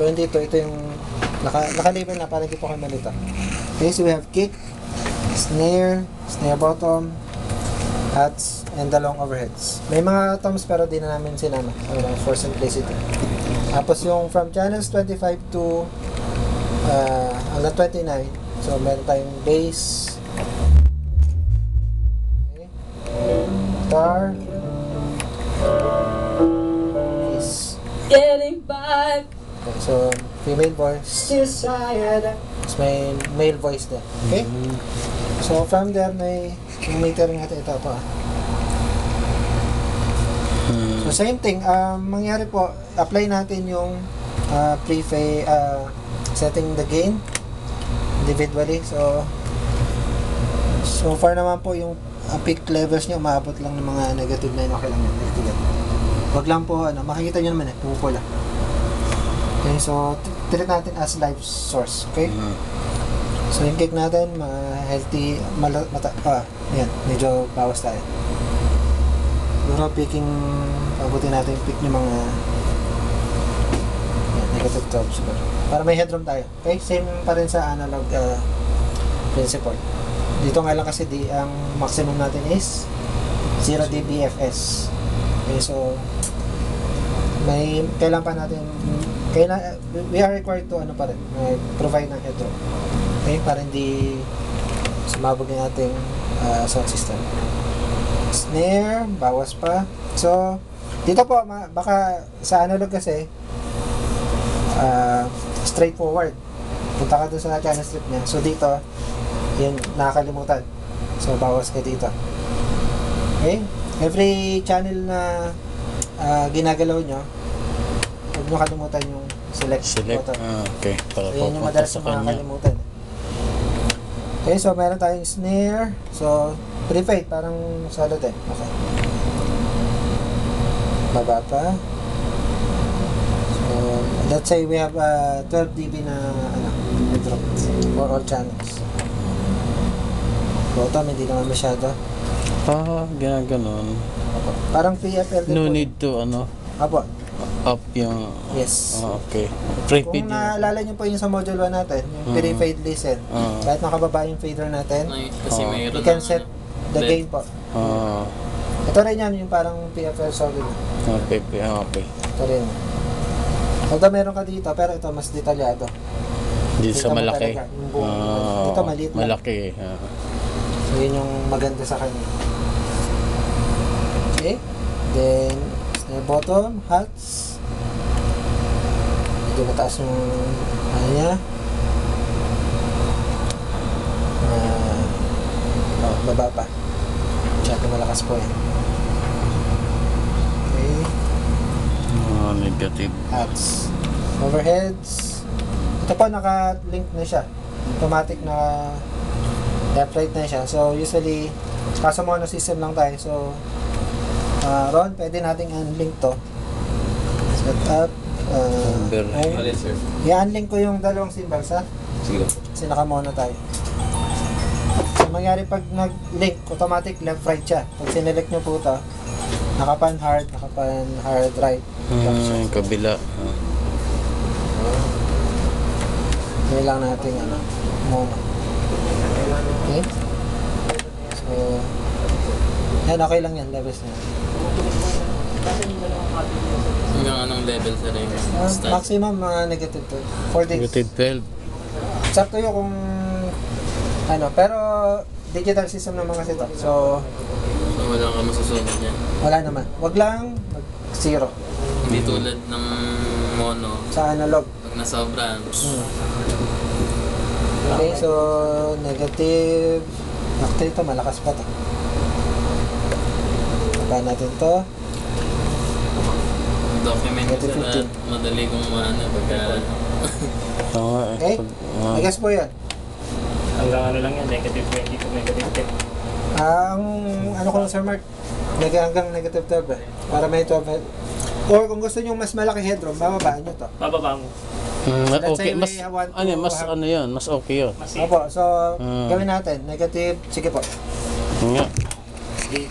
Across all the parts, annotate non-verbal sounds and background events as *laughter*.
22, ito yung naka, naka-label na para hindi po kayo malito. Okay, so we have kick, snare, snare bottom, hats, and the long overheads. May mga toms pero di na namin sinama ano, for simplicity. Tapos yung from channels 25 to uh, hanggang 29, so meron tayong bass, okay, guitar, keys. Getting back. Okay, so, female voice. Tapos may male voice din. Okay? So, from there, may yung metering natin ito pa. So, same thing. Um, mangyari po, apply natin yung uh, pre uh, setting the gain individually. So, so far naman po yung uh, peak levels niya umabot lang ng mga negative 9 okay lang yun. Wag lang po, ano, makikita nyo naman eh, pupula. Okay, so, treat natin as live source. Okay? So, yung cake natin, mga healthy, mala, mata, ah, yan, medyo bawas tayo. Siguro picking, pabuti natin yung pick ng mga yan, negative 12 siguro. Para may headroom tayo. Okay? Same pa rin sa analog ah, principle. Dito nga lang kasi di, ang maximum natin is 0 dBFS. Okay, so may kailan pa natin kailan we are required to ano pa rin uh, provide ng headroom okay para hindi sumabog yung ating uh, sound system. Snare bawas pa. So dito po baka sa analog kasi uh, straightforward. Punta ka doon sa channel strip niya. So dito yun nakakalimutan. So bawas ka dito. Okay? Every channel na ah, ginagalaw nyo huwag nyo kalimutan yung select, Select. button Ah, okay. Para So, yun yung papunta madalas sa na kanya. makakalimutan. Okay, so meron tayong snare. So, pre-fade, parang solid eh. Okay. Baba pa. So, let's say we have uh, 12 dB na ano, drop for all channels. Bottom, hindi naman masyado. Ah, ginaganon. Apo. Parang PFL din No po. need to, ano, Apo, up yung... yes. Ah, okay. Prepaid Kung yun. naalala nyo po yung sa module 1 natin, yung Mm. pre-fade listen, Ah. kahit nakababa yung fader natin, Ay, kasi Oh. mayroon you can ng set ano, the LED. gain po. Ah, Ito rin yan, yung parang PFL solid. okay. ah, Okay. Ito rin. Although meron ka dito, pero ito mas detalyado. Dito sa mo malaki. talaga yung buong- Ah, dito maliit lang. Malaki. ah. So yun yung maganda sa kanya. Okay. Then, snare bottom, hats. Medyo mataas yung ano niya. Ah, oh, baba pa. Masyado malakas po yan. Okay. Ah, negative. hats, overheads. Ito po naka-link na siya. Automatic na left right na siya. So usually kaso mono system lang tayo. So uh, Ron, pwede nating unlink to. Set up. Uh, ay, Alin, sir? i-unlink ko yung dalawang symbols ha. Sige. Kasi naka-mono tayo. So mangyari pag nag-link, automatic left right siya. Pag sinelect nyo po ito, nakapan hard, nakapan hard right. Ah, yung kabila. Ah. Lang natin ano, mono. Okay? So, yan, okay lang yan, levels na. yan. Anong level sir yung Ah, start? maximum mga negative 2. 4 days. Negative 12. It's up to you kung ano, pero digital system naman kasi to. So, So, wala kang masusunod niya. wala naman. Wag lang mag zero Hindi tulad ng mono. sa analog. Pag nasobra, Hmm. Okay, so negative. Actually, ito malakas pa to. Baba natin to. Document ko Negative sir at madali kong maano pagka... *laughs* Oo nga eh. Pag- ah. I guess po yan. Hanggang ano lang yan, negative 20 to negative 10. Ah, ang ano ko lang Sir Mark, nag hanggang negative 12 eh. Para may 12 head. Or kung gusto nyo mas malaki headroom, bababaan nyo to. Bababa mo. Mm, Let's okay, mas, ano, yun, mas have- ano yun, mas okay yun. Mas Opo, so Hmm. gawin natin, negative, sige po. Nga.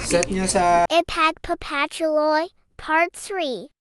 Set nyo sa Ipac Papatuloy, Part 3.